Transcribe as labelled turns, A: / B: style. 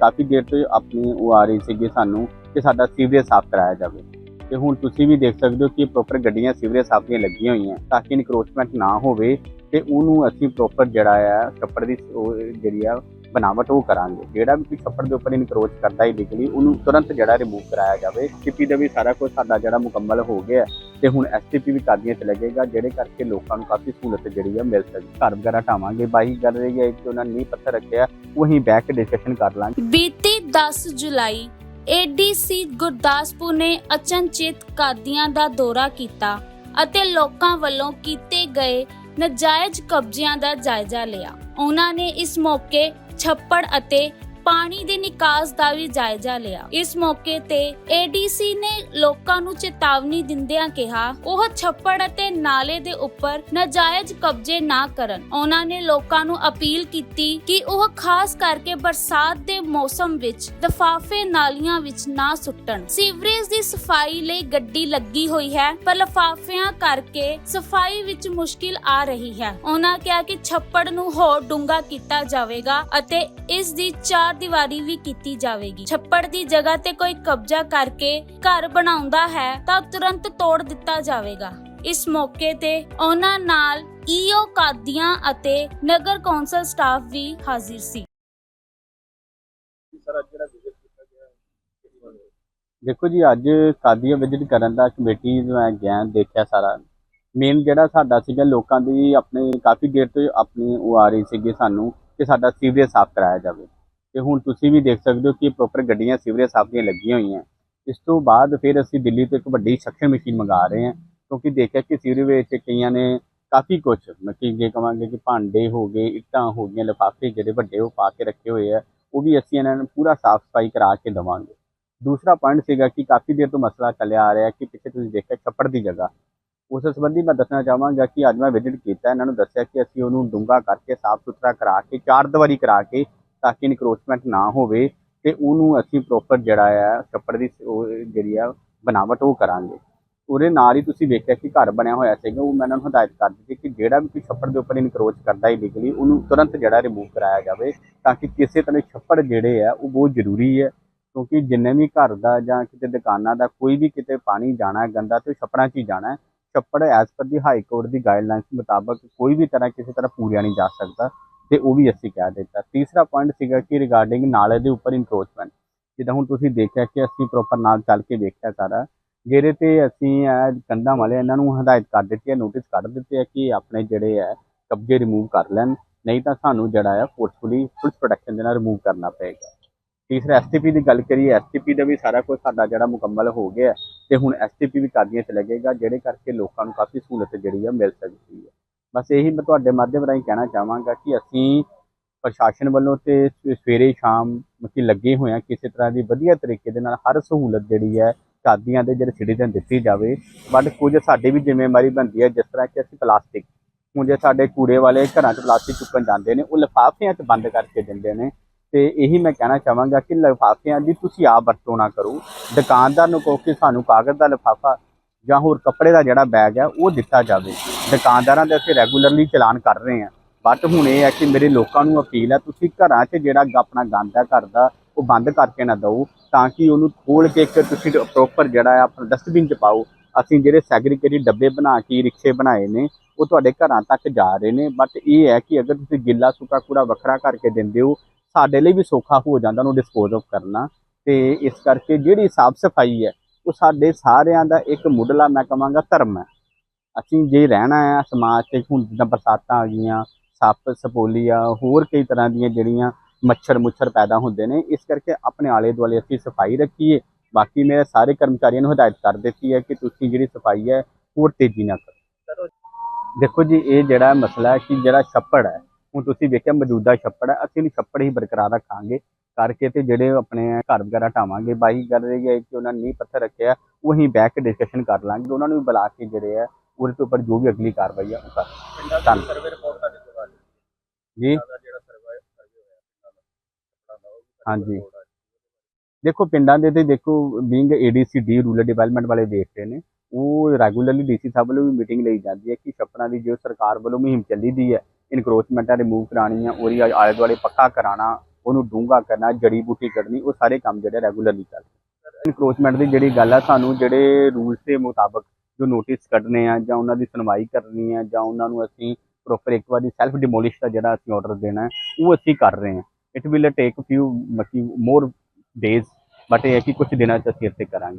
A: ਕਾਫੀ ਦੇਰ ਤੋਂ ਆਪਣੀ ਉਹ ਆ ਰਹੀ ਸੀਗੀ ਸਾਨੂੰ ਕਿ ਸਾਡਾ ਸੀਵਰੇਜ ਸਾਫ਼ ਕਰਾਇਆ ਜਾਵੇ। ਤੇ ਹੁਣ ਤੁਸੀਂ ਵੀ ਦੇਖ ਸਕਦੇ ਹੋ ਕਿ ਪ੍ਰੋਪਰ ਗੱਡੀਆਂ ਸੀਵਰੇਜ ਸਾਫ਼ ਦੀਆਂ ਲੱਗੀਆਂ ਹੋਈਆਂ, ਤਾਂ ਕਿ ਇਨਕਰੋਚਮੈਂਟ ਨਾ ਹੋਵੇ ਤੇ ਉਹਨੂੰ ਅਸੀਂ ਪ੍ਰੋਪਰ ਜਿਹੜਾ ਆ ਛੱਪੜ ਦੀ ਉਹ ਜਿਹੜੀ ਆ ਬਣਾਵਟ ਉਹ ਕਰਾਂਗੇ। ਜਿਹੜਾ ਵੀ ਕੋਈ ਛੱਪੜ ਦੇ ਉੱਪਰ ਇਨਕਰੋਚ ਕਰਦਾ ਇਲੀਗਲੀ ਉਹਨੂੰ ਤੁਰੰਤ ਜਿਹੜਾ ਰਿਮੂਵ ਕਰਾਇਆ ਜਾਵੇ। ਸੀਪੀ ਦਾ ਵੀ ਸਾਰਾ ਕੁਝ ਸਾਡਾ ਜਿਹੜਾ ਮੁਕੰਮਲ ਹੋ ਗਿਆ ਤੇ ਹੁਣ ਐਸਟੀਪੀ ਵੀ ਕਾਦੀਆਂ ਚ ਲੱਗੇਗਾ, ਜਿਹੜੇ ਕਰਕੇ ਲੋਕਾਂ ਨੂੰ ਕਾਫੀ ਸਹੂਲਤ ਜਿਹੜੀ ਆ ਮਿਲ ਸਕੇ ਘਰ ਵਗੈਰਾ ਢਾਵਾਂਗੇ। ਬਾਈ ਗੱਲ ਰਹੀ ਹੈ ਕਿ ਉਹਨਾਂ ਨੇ ਪੱਥਰ ਰੱਖਿਆ, ਉਹ ਅਸੀਂ ਕੇ ਡਿਸਕਸ਼ਨ ਕਰ ਲਾਂਗੇ।
B: ਬੀਤੀ 10 ਜੁਲਾਈ ਏਡੀਸੀ ਗੁਰਦਾਸਪੁਰ ਨੇ ਅਚਨਚੇਤ ਕਾਦੀਆਂ ਦਾ ਦੌਰਾ ਕੀਤਾ ਅਤੇ ਲੋਕਾਂ ਵੱਲੋਂ ਕੀਤੇ ਗਏ ਨਜਾਇਜ਼ ਕਬਜ਼ਿਆਂ ਦਾ ਜਾਇਜ਼ਾ ਲਿਆ। ਉਹਨਾਂ ਨੇ ਇਸ ਮੌਕੇ ਛੱਪੜ ਅਤੇ ਪਾਣੀ ਦੇ ਨਿਕਾਸ ਦਾ ਵੀ ਜਾਇਜ਼ਾ ਲਿਆ। ਇਸ ਮੌਕੇ ਤੇ ਏਡੀਸੀ ਨੇ ਲੋਕਾਂ ਨੂੰ ਚੇਤਾਵਨੀ ਦਿੰਦਿਆਂ ਕਿਹਾ, ਉਹ ਛੱਪੜ ਅਤੇ ਨਾਲੇ ਦੇ ਉੱਪਰ ਨਾਜਾਇਜ਼ ਕਬਜ਼ੇ ਨਾ ਕਰਨ। ਉਹਨਾਂ ਨੇ ਲੋਕਾਂ ਨੂੰ ਅਪੀਲ ਕੀਤੀ ਕਿ ਉਹ ਖਾਸ ਕਰਕੇ ਬਰਸਾਤ ਦੇ ਮੌਸਮ ਵਿੱਚ ਦਫਾਫੇ ਨਾਲੀਆਂ ਵਿੱਚ ਨਾ ਸੁੱਟਣ। ਸੀਵਰੇਜ ਦੀ ਸਫ਼ਾਈ ਲਈ ਗੱਡੀ ਲੱਗੀ ਹੋਈ ਹੈ, ਪਰ ਲਫਾਫਿਆਂ ਕਰਕੇ ਸਫ਼ਾਈ ਵਿੱਚ ਮੁਸ਼ਕਿਲ ਆ ਰਹੀ ਹੈ। ਉਹਨਾਂ ਕਿਹਾ ਕਿ ਛੱਪੜ ਨੂੰ ਹੋਰ ਡੂੰਘਾ ਕੀਤਾ ਜਾਵੇਗਾ ਅਤੇ ਇਸ ਦੀ ਚਾਰ ਦੀਵਾਰੀ ਵੀ ਕੀਤੀ ਜਾਵੇਗੀ। ਛੱਪੜ ਦੀ ਜਗ੍ਹਾ ਤੇ ਕੋਈ ਕਬਜ਼ਾ ਕਰਕੇ ਘਰ ਬਣਾਉਂਦਾ ਹੈ ਤਾਂ ਤੁਰੰਤ ਤੋੜ ਦਿੱਤਾ ਜਾਵੇਗਾ। ਇਸ ਮੌਕੇ ਤੇ ਉਹਨਾਂ ਨਾਲ ਈਓ ਕਾਦੀਆਂ ਅਤੇ ਨਗਰ ਕੌਂਸਲ ਸਟਾਫ ਵੀ ਹਾਜ਼ਰ ਸੀ।
A: ਦੇਖੋ ਜੀ, ਅੱਜ ਕਾਦੀਆਂ ਵਿਜ਼ਿਟ ਕਰਨ ਦਾ ਕਮੇਟੀ ਮੈਂ ਗਿਆ, ਦੇਖਿਆ ਸਾਰਾ। ਮੇਨ ਜਿਹੜਾ ਸਾਡਾ ਸੀਗਾ, ਲੋਕਾਂ ਦੀ ਆਪਣੇ, ਕਾਫੀ ਦੇਰ ਤੋਂ ਆਪਣੀ ਉਹ ਆ ਰਹੀ ਸੀਗੀ ਸਾਨੂੰ ਕਿ ਸਾਡਾ ਸੀਵਰੇਜ ਸਾਫ਼ ਕਰਾਇਆ ਜਾਵੇ। ਤੇ ਹੁਣ ਤੁਸੀਂ ਵੀ ਦੇਖ ਸਕਦੇ ਹੋ ਕਿ ਪ੍ਰੋਪਰ ਗੱਡੀਆਂ ਸੀਵਰੇਜ ਸਾਫ਼ ਦੀਆਂ ਲੱਗੀਆਂ ਹੋਈਆਂ। ਇਸ ਤੋਂ ਬਾਅਦ ਫਿਰ ਅਸੀਂ ਦਿੱਲੀ ਤੋਂ ਇੱਕ ਵੱਡੀ ਸਕਸ਼ਨ ਮਸ਼ੀਨ ਮੰਗਾ ਰਹੇ ਹਾਂ, ਕਿਉਂਕਿ ਦੇਖਿਆ ਕਿ ਸੀਵਰੇਜ ਵਿੱਚ ਕਈਆਂ ਨੇ ਕਾਫੀ ਕੁਝ ਮਤਲਬ ਕਿ ਜੇ ਕਵਾਂਗੇ ਕਿ ਭਾਂਡੇ ਹੋ ਗਏ, ਇੱਟਾਂ ਹੋ ਗਈਆਂ, ਲਿਫਾਫੇ ਜਿਹੜੇ ਵੱਡੇ ਉਹ ਪਾ ਕੇ ਰੱਖੇ ਹੋਏ ਆ, ਉਹ ਵੀ ਅਸੀਂ ਇਹਨਾਂ ਨੂੰ ਪੂਰਾ ਸਾਫ਼ ਸਫ਼ਾਈ ਕਰਾ ਕੇ ਦੇਵਾਂਗੇ। ਦੂਸਰਾ ਪੁਆਇੰਟ ਸੀਗਾ ਕਿ ਕਾਫੀ ਦੇਰ ਤੋਂ ਮਸਲਾ ਚੱਲਿਆ ਆ ਰਿਹਾ ਕਿ ਪਿੱਛੇ ਤੁਸੀਂ ਦੇਖਿਆ ਛੱਪੜ ਦੀ ਜਗ੍ਹਾ। ਉਸ ਸੰਬੰਧੀ ਮੈਂ ਦੱਸਣਾ ਚਾਹਾਂਗਾ ਕਿ ਅੱਜ ਮੈਂ ਵਿਜ਼ਿਟ ਕੀਤਾ, ਇਹਨਾਂ ਨੂੰ ਦੱਸਿਆ ਕਿ ਅਸੀਂ ਉਹਨੂੰ ਡੂੰਘਾ ਕਰਕੇ ਸਾਫ਼ ਸੁਥਰਾ ਕਰਾ ਕੇ, ਚਾਰ ਦੀਵਾਰੀ ਕਰਾ ਕੇ ਤਾਂ ਕਿ ਇਨਕਰੋਚਮੈਂਟ ਨਾ ਹੋਵੇ ਤੇ ਉਹਨੂੰ ਅਸੀਂ ਪ੍ਰੋਪਰ ਜਿਹੜਾ ਆ, ਛੱਪੜ ਦੀ ਉਹ ਜਿਹੜੀ ਆ, ਬਣਾਵਟ ਉਹ ਕਰਾਂਗੇ। ਉਹਦੇ ਨਾਲ ਹੀ ਤੁਸੀਂ ਵੇਖਿਆ ਕਿ ਘਰ ਬਣਿਆ ਹੋਇਆ ਸੀਗਾ, ਉਹ ਮੈਂ ਉਹਨਾਂ ਨੂੰ ਹਦਾਇਤ ਕਰ ਦਿੱਤੀ ਕਿ ਜਿਹੜਾ ਵੀ ਕੋਈ ਛੱਪੜ ਦੇ ਉੱਪਰ ਇਨਕਰੋਚ ਕਰਦਾ ਇਲੀਗਲੀ ਉਹਨੂੰ ਤੁਰੰਤ ਜਿਹੜਾ ਰਿਮੂਵ ਕਰਾਇਆ ਜਾਵੇ ਤਾਂ ਕਿ ਕਿਸੇ ਤਰ੍ਹਾਂ ਛੱਪੜ ਜਿਹੜੇ ਆ, ਉਹ ਬਹੁਤ ਜ਼ਰੂਰੀ ਹੈ ਕਿਉਂਕਿ ਜਿੰਨੇ ਵੀ ਘਰ ਦਾ ਜਾਂ ਕਿਤੇ ਦੁਕਾਨਾਂ ਦਾ ਕੋਈ ਵੀ ਕਿਤੇ ਪਾਣੀ ਜਾਣਾ ਹੈ ਗੰਦਾ ਤੇ ਛੱਪੜਾਂ 'ਚ ਹੀ ਜਾਣਾ ਹੈ, ਛੱਪੜ as per the high court the guidelines ਮੁਤਾਬਕ ਕੋਈ ਵੀ ਤਰ੍ਹਾਂ ਕਿਸੇ ਤਰ੍ਹਾਂ ਪੂਰਿਆ ਨਹੀਂ ਜਾ ਸਕਦਾ। ਤੇ ਉਹ ਵੀ ਅਸੀਂ ਕਹਿ ਦਿੱਤਾ। ਤੀਸਰਾ ਪੁਆਇੰਟ ਸੀਗਾ ਕਿ ਰਿਗਾਰਡਿੰਗ ਨਾਲੇ ਦੇ ਉੱਪਰ ਇਨਕਰੋਚਮੈਂਟ ਜਿੱਦਾਂ ਹੁਣ ਤੁਸੀਂ ਦੇਖਿਆ ਕਿ ਅਸੀਂ ਪ੍ਰੋਪਰ ਨਾਲ ਚੱਲ ਕੇ ਵੇਖਿਆ ਸਾਰਾ ਜਿਹੜੇ ਤੇ ਅਸੀਂ ਇਹ ਕੰਧਾਂ ਵਾਲੇ ਇਹਨਾਂ ਨੂੰ ਹਦਾਇਤ ਕਰ ਦਿੱਤੀ ਹੈ ਨੋਟਿਸ ਕੱਢ ਦਿੱਤੇ ਆ ਕਿ ਆਪਣੇ ਜਿਹੜੇ ਹੈ ਕਬਜ਼ੇ ਰਿਮੂਵ ਕਰ ਲੈਣ, ਨਹੀਂ ਤਾਂ ਸਾਨੂੰ ਜਿਹੜਾ ਆ ਫੋਰਸਫੁਲੀ ਪੁਲਿਸ ਪ੍ਰੋਟੈਕਸ਼ਨ ਦੇ ਨਾਲ ਰਿਮੂਵ ਕਰਨਾ ਪਏਗਾ। ਤੀਸਰਾ ਐਸਟੀਪੀ ਦੀ ਗੱਲ ਕਰੀਏ ਐਸਟੀਪੀ ਦਾ ਵੀ ਸਾਰਾ ਕੁਝ ਸਾਡਾ ਜਿਹੜਾ ਮੁਕੰਮਲ ਹੋ ਗਿਆ ਹੈ ਤੇ ਹੁਣ ਐਸਟੀਪੀ ਵੀ ਕਾਦੀਆਂ ਚ ਲੱਗੇਗਾ ਜਿਹੜੇ ਕਰਕੇ ਲੋਕਾਂ ਨੂੰ ਕਾਫੀ ਸਹੂਲਤ ਜਿਹੜੀ ਆ ਮਿਲ ਸਕਦੀ ਹੈ। ਬਸ ਇਹੀ ਮੈਂ ਤੁਹਾਡੇ ਮਾਧਿਅਮ ਰਾਹੀਂ ਕਹਿਣਾ ਚਾਹਾਂਗਾ ਕਿ ਅਸੀਂ ਪ੍ਰਸ਼ਾਸਨ ਵੱਲੋਂ ਤੇ ਸਵੇਰੇ ਸ਼ਾਮ ਮਤਲਬ ਲੱਗੇ ਹੋਏ ਆ ਕਿਸੇ ਤਰ੍ਹਾਂ ਦੀ ਵਧੀਆ ਤਰੀਕੇ ਦੇ ਨਾਲ ਹਰ ਸਹੂਲਤ ਜਿਹੜੀ ਹੈ ਸ਼ਾਦੀਆਂ ਦੇ ਜਿਹੜੇ ਸਿਟੀਜ਼ਨ ਦਿੱਤੀ ਜਾਵੇ। ਬਟ ਕੁਝ ਸਾਡੀ ਵੀ ਜ਼ਿੰਮੇਵਾਰੀ ਬਣਦੀ ਹੈ ਜਿਸ ਤਰ੍ਹਾਂ ਕਿ ਅਸੀਂ ਪਲਾਸਟਿਕ, ਹੁਣ ਜੇ ਸਾਡੇ ਕੂੜੇ ਵਾਲੇ ਘਰਾਂ 'ਚ ਪਲਾਸਟਿਕ ਚੁੱਕਣ ਜਾਂਦੇ ਨੇ, ਉਹ ਲਿਫਾਫਿਆਂ 'ਚ ਬੰਦ ਕਰਕੇ ਦਿੰਦੇ ਨੇ। ਤੇ ਇਹੀ ਮੈਂ ਕਹਿਣਾ ਚਾਹਾਂਗਾ ਕਿ ਲਿਫਾਫਿਆਂ ਦੀ ਤੁਸੀਂ ਆਪ ਵਰਤੋਂ ਨਾ ਕਰੋ। ਦੁਕਾਨਦਾਰ ਨੂੰ ਕਹੋ ਕਿ ਸਾਨੂੰ ਕਾਗਜ਼ ਦਾ ਲਿਫਾਫਾ ਜਾਂ ਹੋਰ ਕੱਪੜੇ ਦਾ ਜਿਹੜਾ ਬੈਗ ਹੈ, ਉਹ ਦਿੱਤਾ ਜਾਵੇ। ਦੁਕਾਨਦਾਰਾਂ ਦੇ ਅਸੀਂ ਰੈਗੂਲਰਲੀ ਚਲਾਨ ਕਰ ਰਹੇ ਹਾਂ। ਬਟ ਹੁਣ ਇਹ ਹੈ ਕਿ ਮੇਰੇ ਲੋਕਾਂ ਨੂੰ ਅਪੀਲ ਹੈ, ਤੁਸੀਂ ਘਰਾਂ 'ਚ ਜਿਹੜਾ ਆਪਣਾ ਗੰਦ ਹੈ, ਘਰ ਦਾ, ਉਹ ਬੰਦ ਕਰਕੇ ਨਾ ਦਿਓ, ਤਾਂ ਕਿ ਉਹਨੂੰ ਖੋਲ ਕੇ ਇੱਕ ਤੁਸੀਂ ਪ੍ਰੋਪਰ ਜਿਹੜਾ ਹੈ ਆਪਣਾ ਡਸਟਬਿਨ 'ਚ ਪਾਓ। ਅਸੀਂ ਜਿਹੜੇ ਸੈਗਰੀਗੇਟਡ ਡੱਬੇ ਬਣਾ ਕੇ, ਰਿਕਸ਼ੇ ਬਣਾਏ ਨੇ, ਉਹ ਤੁਹਾਡੇ ਘਰਾਂ ਤੱਕ ਜਾ ਰਹੇ ਨੇ। ਬਟ ਇਹ ਹੈ ਕਿ ਅਗਰ ਤੁਸੀਂ ਗਿੱਲਾ ਸੁੱਕਾ ਕੂੜਾ ਵੱਖਰਾ ਕਰਕੇ ਦਿੰਦੇ ਹੋ, ਸਾਡੇ ਲਈ ਵੀ ਸੌਖਾ ਹੋ ਜਾਂਦਾ ਉਹਨੂੰ ਡਿਸਪੋਜ਼ ਆਫ ਕਰਨਾ। ਤੇ ਇਸ ਕਰਕੇ ਜਿਹੜੀ ਸਾਫ਼ ਸਫ਼ਾਈ ਹੈ ਉਹ ਸਾਡੇ ਸਾਰਿਆਂ ਦਾ ਇੱਕ ਮੁੱਢਲਾ ਮੈਂ ਕਹਾਂਗਾ ਧਰਮ ਹੈ। ਅਸੀਂ ਜੇ ਰਹਿਣਾ ਹੈ ਸਮਾਜ 'ਚ, ਹੁਣ ਜਿੱਦਾਂ ਬਰਸਾਤਾਂ ਆ ਗਈਆਂ, ਸੱਪ, ਸਪੋਲੀਆ, ਹੋਰ ਕਈ ਤਰ੍ਹਾਂ ਦੀਆਂ ਜਿਹੜੀਆਂ ਮੱਛਰ ਮੁੱਛਰ ਪੈਦਾ ਹੁੰਦੇ ਨੇ, ਇਸ ਕਰਕੇ ਆਪਣੇ ਆਲੇ ਦੁਆਲੇ ਅਸੀਂ ਸਫ਼ਾਈ ਰੱਖੀਏ। ਬਾਕੀ ਮੇਰੇ ਸਾਰੇ ਕਰਮਚਾਰੀਆਂ ਨੂੰ ਹਦਾਇਤ ਕਰ ਦਿੱਤੀ ਹੈ ਕਿ ਤੁਸੀਂ ਜਿਹੜੀ ਸਫ਼ਾਈ ਹੈ ਹੋਰ ਤੇਜ਼ੀ ਨਾਲ ਕਰੋ। ਦੇਖੋ ਜੀ, ਇਹ ਜਿਹੜਾ ਮਸਲਾ ਹੈ ਕਿ ਜਿਹੜਾ ਛੱਪੜ ਹੈ, ਹੁਣ ਤੁਸੀਂ ਵੇਖਿਆ ਮੌਜੂਦਾ ਛੱਪੜ ਹੈ, ਅਸੀਂ ਇਹਨੂੰ ਛੱਪੜ ਹੀ ਬਰਕਰਾਰ ਰੱਖਾਂਗੇ। ਕਰਕੇ ਤੇ ਜਿਹੜੇ ਆਪਣੇ ਘਰ ਵਗੈਰਾ ਢਾਵਾਂਗੇ ਬਾਈ ਗੱਲ ਰਹੀ ਹੈ ਕਿ ਉਹਨਾਂ ਨੇ ਨੀਂਹ ਪੱਥਰ ਰੱਖਿਆ ਉਹ ਬੈਠ ਕੇ ਡਿਸਕਸ਼ਨ ਕਰ ਲਾਂਗੇ ਉਹਨਾਂ ਨੂੰ ਵੀ ਬੁਲਾ ਕੇ ਜਿਹੜੇ ਆ ਉਹਦੇ ਤੋਂ ਉੱਪਰ ਜੋ ਵੀ ਅਗਲੀ ਕਾਰਵਾਈ ਆ ਉਹ ਕਰ ਧੰਨਵਾਦ।
C: ਸਰਵੇ ਰਿਪੋਰਟ ਤੁਹਾਡੇ ਕੋਲ ਆ
A: ਜੀ? ਹਾਂਜੀ। ਦੇਖੋ ਪਿੰਡਾਂ ਦੇ ਤੇ ਦੇਖੋ ਬੀਇੰਗ ਏਡੀਸੀਡੀ ਰੂਰਲ ਡਿਵੈਲਪਮੈਂਟ ਵਾਲੇ ਦੇਖ ਰਹੇ ਨੇ ਉਹ ਰੈਗੂਲਰਲੀ ਡੀਸੀ ਸਾਹਿਬ ਵੱਲੋਂ ਵੀ ਮੀਟਿੰਗ ਲਈ ਜਾਂਦੀ ਹੈ ਕਿ ਛੱਪੜਾਂ ਦੀ ਜੋ ਸਰਕਾਰ ਵੱਲੋਂ ਮੁਹਿੰਮ ਚੱਲੀ ਦੀ ਹੈ ਇਨਕਰੋਚਮੈਂਟਾਂ ਰਿਮੂਵ ਕਰਾਉਣੀ ਆ ਉਹਦੀ ਆਲੇ ਦੁਆਲੇ ਪੱਕਾ ਕਰਾਉਣਾ ਉਹਨੂੰ ਡੂੰਘਾ ਕਰਨਾ, ਜੜੀ ਬੂਟੀ ਕੱਢਣੀ, ਉਹ ਸਾਰੇ ਕੰਮ ਜਿਹੜੇ ਰੈਗੂਲਰਲੀ ਚੱਲ ਇਨਕਰੋਚਮੈਂਟ ਦੀ ਜਿਹੜੀ ਗੱਲ ਆ, ਸਾਨੂੰ ਜਿਹੜੇ ਰੂਲਸ ਦੇ ਮੁਤਾਬਕ ਜੋ ਨੋਟਿਸ ਕੱਢਨੇ ਆ ਜਾਂ ਉਹਨਾਂ ਦੀ ਸੁਣਵਾਈ ਕਰਨੀ ਹੈ ਜਾਂ ਉਹਨਾਂ ਨੂੰ ਅਸੀਂ ਪ੍ਰੋਪਰ ਇੱਕ ਵਾਰੀ ਸੈਲਫ ਡਿਮੋਲਿਸ਼ ਦਾ ਜਿਹੜਾ ਅਸੀਂ ਆਰਡਰ ਦੇਣਾ ਉਹ ਅਸੀਂ ਕਰ ਰਹੇ ਹਾਂ। ਇਟ ਵਿਲ ਟੇਕ ਫਿਊ ਮਕੀ ਮੋਰ ਡੇਜ਼ ਬਟ ਇਹ ਹੈ ਕਿ ਕੁਝ ਦਿਨਾਂ ਚ ਅਸੀਂ ਇੱਥੇ ਕਰਾਂਗੇ।